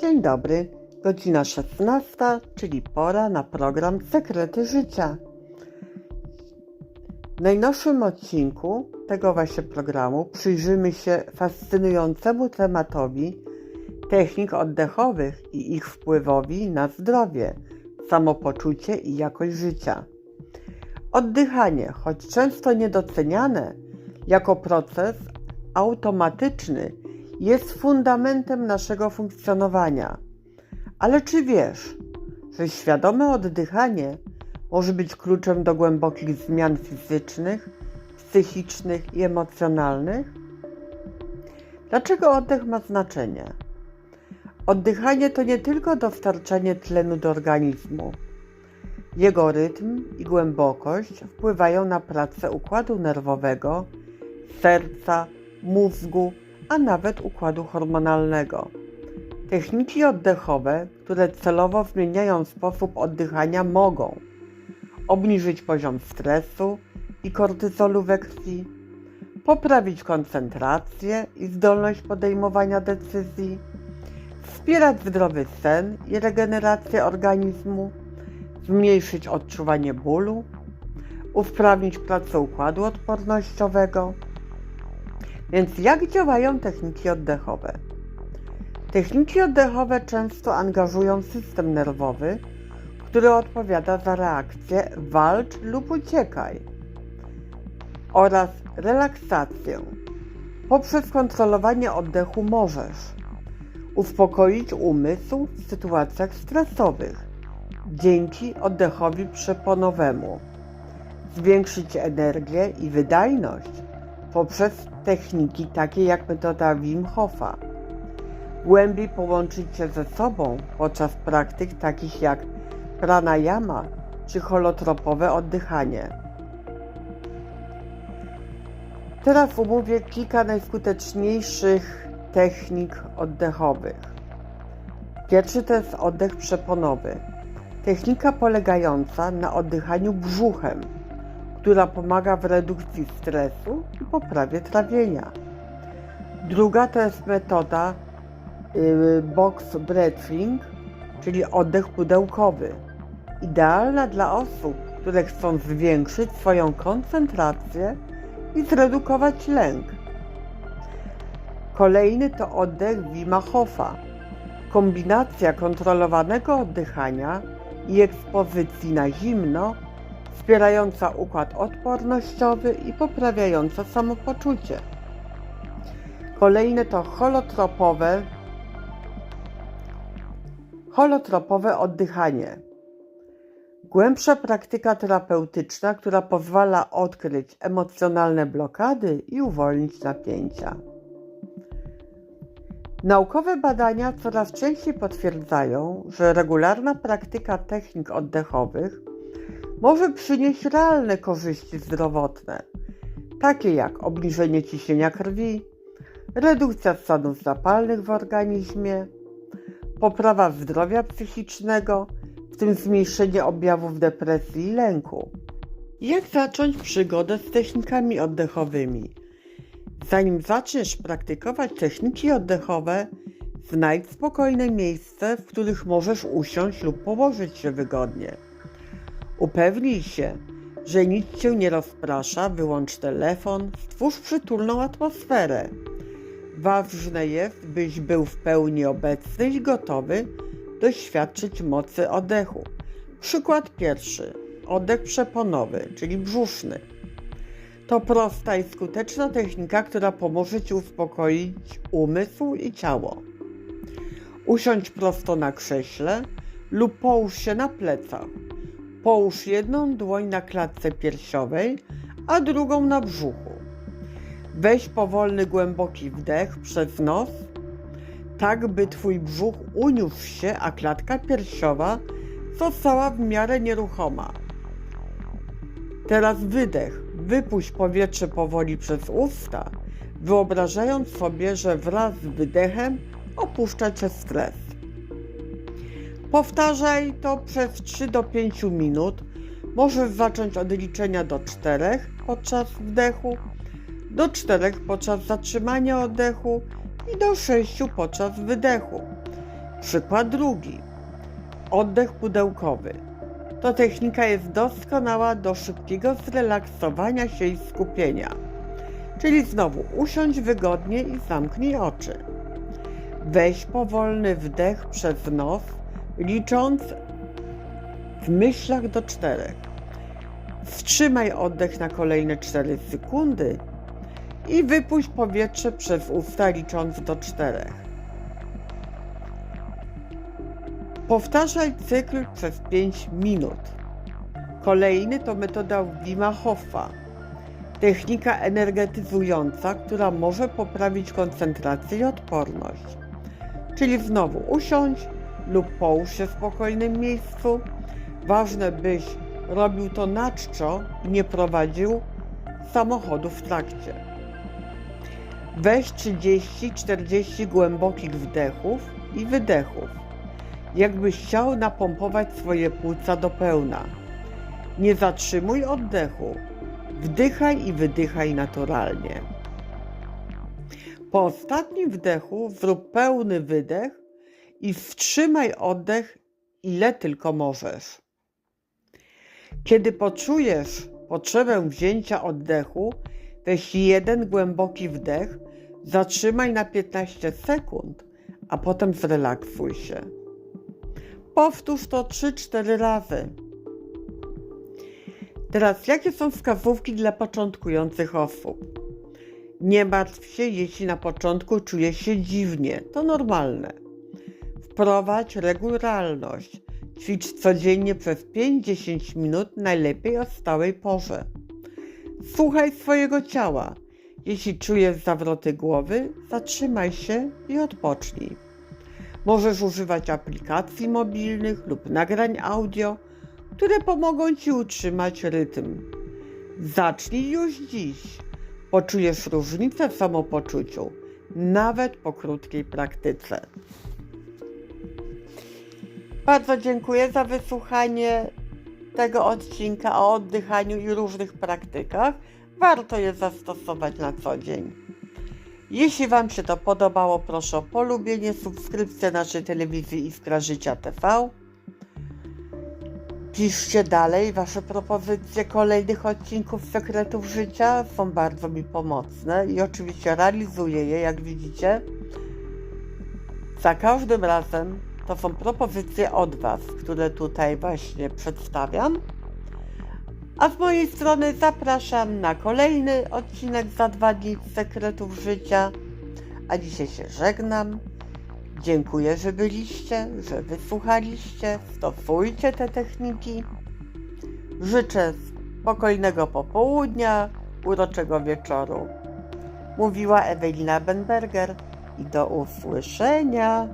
Dzień dobry, godzina 16, czyli pora na program Sekrety Życia. W najnowszym odcinku tego właśnie programu przyjrzymy się fascynującemu tematowi technik oddechowych i ich wpływowi na zdrowie, samopoczucie i jakość życia. Oddychanie, choć często niedoceniane jako proces automatyczny, jest fundamentem naszego funkcjonowania. Ale czy wiesz, że świadome oddychanie może być kluczem do głębokich zmian fizycznych, psychicznych i emocjonalnych? Dlaczego oddech ma znaczenie? Oddychanie to nie tylko dostarczanie tlenu do organizmu. Jego rytm i głębokość wpływają na pracę układu nerwowego, serca, mózgu, a nawet układu hormonalnego. Techniki oddechowe, które celowo zmieniają sposób oddychania, mogą obniżyć poziom stresu i kortyzolu we krwi, poprawić koncentrację i zdolność podejmowania decyzji, wspierać zdrowy sen i regenerację organizmu, zmniejszyć odczuwanie bólu, usprawnić pracę układu odpornościowego. Więc jak działają techniki oddechowe? Techniki oddechowe często angażują system nerwowy, który odpowiada za reakcję walcz lub uciekaj oraz relaksację. Poprzez kontrolowanie oddechu możesz uspokoić umysł w sytuacjach stresowych dzięki oddechowi przeponowemu, zwiększyć energię i wydajność poprzez techniki takie jak metoda Wim Hofa. Głębiej połączyć się ze sobą podczas praktyk takich jak pranayama czy holotropowe oddychanie. Teraz omówię kilka najskuteczniejszych technik oddechowych. Pierwszy to jest oddech przeponowy. Technika polegająca na oddychaniu brzuchem, która pomaga w redukcji stresu i poprawie trawienia. Druga to jest metoda y, box breathing, czyli oddech pudełkowy. Idealna dla osób, które chcą zwiększyć swoją koncentrację i zredukować lęk. Kolejny to oddech Wima Hofa. Kombinacja kontrolowanego oddychania i ekspozycji na zimno, wspierająca układ odpornościowy i poprawiająca samopoczucie. Kolejne to holotropowe, holotropowe oddychanie. Głębsza praktyka terapeutyczna, która pozwala odkryć emocjonalne blokady i uwolnić napięcia. Naukowe badania coraz częściej potwierdzają, że regularna praktyka technik oddechowych może przynieść realne korzyści zdrowotne, takie jak obniżenie ciśnienia krwi, redukcja stanów zapalnych w organizmie, poprawa zdrowia psychicznego, w tym zmniejszenie objawów depresji i lęku. Jak zacząć przygodę z technikami oddechowymi? Zanim zaczniesz praktykować techniki oddechowe, znajdź spokojne miejsce, w których możesz usiąść lub położyć się wygodnie. Upewnij się, że nic cię nie rozprasza, wyłącz telefon, stwórz przytulną atmosferę. Ważne jest, byś był w pełni obecny i gotowy doświadczyć mocy oddechu. Przykład pierwszy. Oddech przeponowy, czyli brzuszny. To prosta i skuteczna technika, która pomoże Ci uspokoić umysł i ciało. Usiądź prosto na krześle lub połóż się na plecach. Połóż jedną dłoń na klatce piersiowej, a drugą na brzuchu. Weź powolny, głęboki wdech przez nos, tak by Twój brzuch uniósł się, a klatka piersiowa została w miarę nieruchoma. Teraz wydech. Wypuść powietrze powoli przez usta, wyobrażając sobie, że wraz z wydechem opuszcza cię stres. Powtarzaj to przez 3 do 5 minut. Możesz zacząć od liczenia do 4 podczas wdechu, do 4 podczas zatrzymania oddechu i do 6 podczas wydechu. Przykład drugi. Oddech pudełkowy. To technika jest doskonała do szybkiego zrelaksowania się i skupienia. Czyli znowu usiądź wygodnie i zamknij oczy. Weź powolny wdech przez nos, licząc w myślach do czterech. Wstrzymaj oddech na kolejne 4 sekundy i wypuść powietrze przez usta licząc do czterech. Powtarzaj cykl przez 5 minut. Kolejny to metoda Wima Hofa. Technika energetyzująca, która może poprawić koncentrację i odporność. Czyli znowu usiądź lub połóż się w spokojnym miejscu. Ważne, byś robił to na czczo, nie prowadził samochodu w trakcie. Weź 30-40 głębokich wdechów i wydechów, jakbyś chciał napompować swoje płuca do pełna. Nie zatrzymuj oddechu, wdychaj i wydychaj naturalnie. Po ostatnim wdechu zrób pełny wydech i wstrzymaj oddech ile tylko możesz. Kiedy poczujesz potrzebę wzięcia oddechu, weź jeden głęboki wdech, zatrzymaj na 15 sekund, a potem zrelaksuj się. Powtórz to 3-4 razy. Teraz, jakie są wskazówki dla początkujących osób? Nie martw się, jeśli na początku czujesz się dziwnie, to normalne. Wprowadź regularność. Ćwicz codziennie przez 5-10 minut, najlepiej o stałej porze. Słuchaj swojego ciała. Jeśli czujesz zawroty głowy, zatrzymaj się i odpocznij. Możesz używać aplikacji mobilnych lub nagrań audio, które pomogą Ci utrzymać rytm. Zacznij już dziś. Poczujesz różnicę w samopoczuciu, nawet po krótkiej praktyce. Bardzo dziękuję za wysłuchanie tego odcinka o oddychaniu i różnych praktykach. Warto je zastosować na co dzień. Jeśli Wam się to podobało, proszę o polubienie, subskrypcję naszej telewizji Iskra Życia TV. Piszcie dalej Wasze propozycje kolejnych odcinków Sekretów Życia. Są bardzo mi pomocne i oczywiście realizuję je, jak widzicie. Za każdym razem to są propozycje od Was, które tutaj właśnie przedstawiam. A z mojej strony zapraszam na kolejny odcinek za dwa dni Sekretów Życia. A dzisiaj się żegnam. Dziękuję, że byliście, że wysłuchaliście. Stosujcie te techniki. Życzę spokojnego popołudnia, uroczego wieczoru. Mówiła Ewelina Benberger i do usłyszenia.